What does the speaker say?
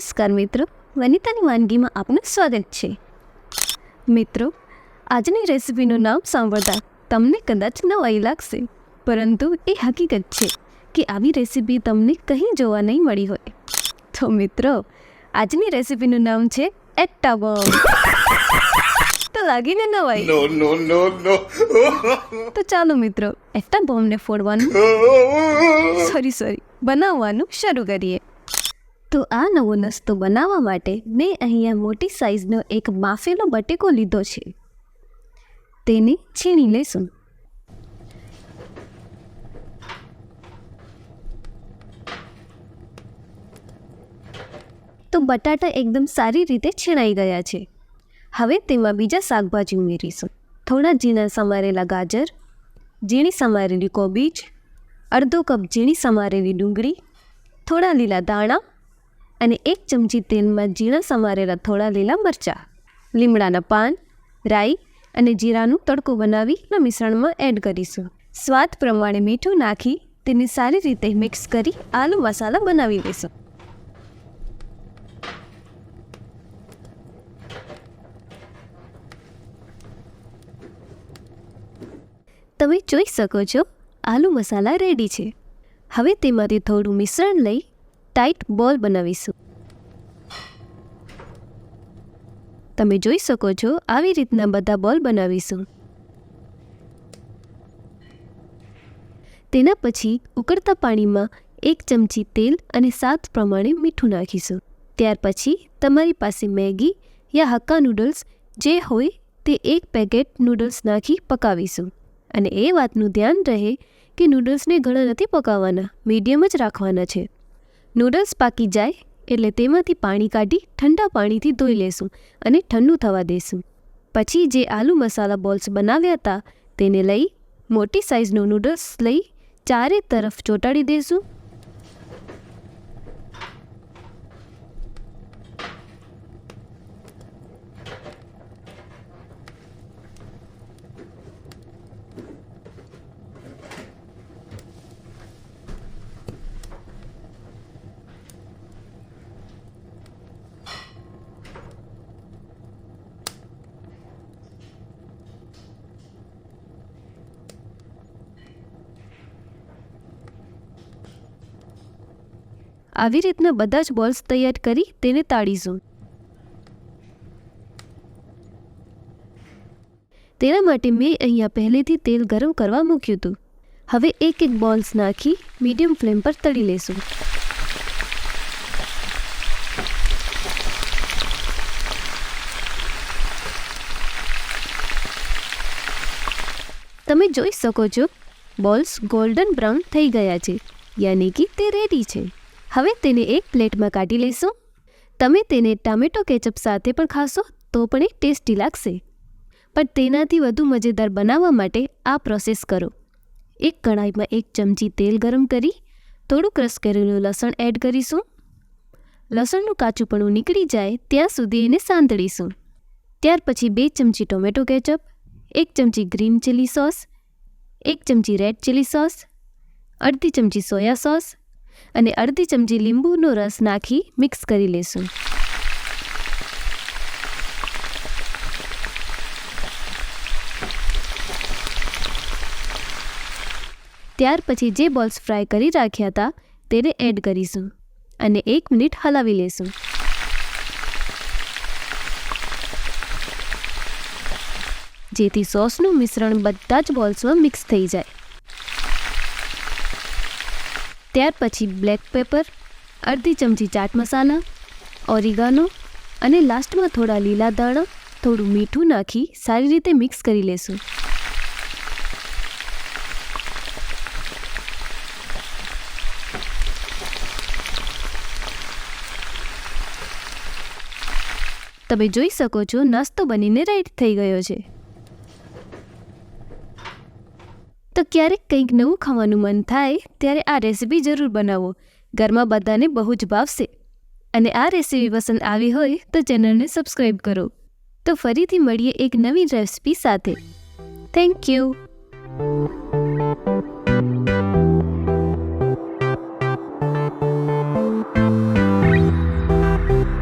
નમસ્કાર મિત્રો. વનિતાની વાનગીમાં આપનું સ્વાગત છે. મિત્રો આજની રેસિપીનું નામ સાંભળતા તમને કદાચ નવાઈ લાગશે પરંતુ એ હકીકત છે કે આવી રેસિપી તમને કંઈ જોવા નહીં મળી હોય. તો મિત્રો આજની રેસિપીનું નામ છે એટ્ટા બોમ્બ તો લાગીને નવાઈ. તો ચાલો મિત્રો એટ્ટા બોમ્બને ફોડવાનું. સોરી સોરી બનાવવાનું શરૂ કરીએ. તો આ નવો નાસ્તો બનાવવા માટે મેં અહીંયા મોટી સાઈઝનો એક બાફેલો બટેકો લીધો છે. તેને છીણી લેશું તો બટાટા એકદમ સારી રીતે છીણાઈ ગયા છે. હવે તેમાં બીજા શાકભાજી ઉમેરીશું. થોડા ઝીણા સમારેલા ગાજર, ઝીણી સમારેલી કોબીજ, અડધો કપ ઝીણી સમારેલી ડુંગળી, થોડા લીલા દાણા અને એક ચમચી તેલમાં ઝીણા સમારેલા થોડા લીલા મરચાં, લીમડાના પાન, રાઈ અને જીરાનું તડકો બનાવીના મિશ્રણમાં એડ કરીશું. સ્વાદ પ્રમાણે મીઠું નાખી તેને સારી રીતે મિક્સ કરી આલુ મસાલા બનાવી લઈશું તમે જોઈ શકો છો, આલુ મસાલા રેડી છે. હવે તેમાંથી થોડું મિશ્રણ લઈ ટાઈટ બોલ બનાવીશું. તમે જોઈ શકો છો, આવી રીતના બધા બોલ બનાવીશું. તેના પછી ઉકળતા પાણીમાં એક ચમચી તેલ અને સાત પ્રમાણે મીઠું નાખીશું. ત્યાર પછી તમારી પાસે મેગી યા હક્કા નૂડલ્સ જે હોય તે એક પેકેટ નૂડલ્સ નાખી પકાવીશું. અને એ વાતનું ધ્યાન રહે કે નૂડલ્સને ઘણા નથી પકાવવાના મીડિયમ જ રાખવાના છે. નૂડલ્સ પાકી જાય એટલે તેમાંથી પાણી કાઢી ઠંડા પાણીથી ધોઈ લેશું અને ઠંડુ થવા દેશું. પછી જે આલુ મસાલા બોલ્સ બનાવ્યા હતા તેને લઈ મોટી સાઇઝનું નૂડલ્સ લઈ ચારે તરફ ચોંટાડી દઈશું આવી રીતના બધા જ બોલ્સ તૈયાર કરી તેને તાળીશું. તેના માટે મેં અહીંયા પહેલેથી તેલ ગરમ કરવા મૂક્યું હતું. હવે એક એક બોલ્સ નાખી મીડિયમ ફ્લેમ પર તળી લેશું. તમે જોઈ શકો છો, બોલ્સ ગોલ્ડન બ્રાઉન થઈ ગયા છે, યાની કે તે રેડી છે. હવે તેને એક પ્લેટમાં કાઢી લઈશું તમે તેને ટામેટો કેચઅપ સાથે પણ ખાશો તો પણ એ ટેસ્ટી લાગશે. પણ તેનાથી વધુ મજેદાર બનાવવા માટે આ પ્રોસેસ કરો. એક કઢાઈમાં એક ચમચી તેલ ગરમ કરી, થોડું ક્રશ કરેલું લસણ એડ કરીશું. લસણનું કાચુંપણું નીકળી જાય ત્યાં સુધી એને સાંતળીશું. ત્યાર પછી બે ચમચી ટોમેટો કેચઅપ, એક ચમચી ગ્રીન ચીલી સોસ, એક ચમચી રેડ ચીલી સોસ, અડધી ચમચી સોયા સોસ અને અડધી ચમચી લીંબુનો રસ નાખી મિક્સ કરી લેશું. ત્યાર પછી જે બોલ્સ ફ્રાય કરી રાખ્યા હતા, તેને એડ કરીશું અને એક મિનિટ હલાવી લેશું. જેથી સોસનું મિશ્રણ બધા જ બોલ્સમાં મિક્સ થઈ જાય. ત્યાર પછી બ્લેક પેપર, અડધી ચમચી ચાટ મસાલા, ઓરિગાનો અને લાસ્ટમાં થોડા લીલા દાણા થોડું મીઠું નાખી સારી રીતે મિક્સ કરી લેશું. તમે જોઈ શકો છો, નાસ્તો બનીને રેડી થઈ ગયો છે. તો ક્યારેક કંઈક નવું ખાવાનું મન થાય, ત્યારે આ રેસીપી જરૂર બનાવો. ઘરમાં બધાને બહુ જ ભાવશે. અને આ રેસીપી પસંદ આવી હોય, તો ચેનલને સબસ્ક્રાઈબ કરો. તો ફરીથી મળીએ એક નવી રેસીપી સાથે. Thank you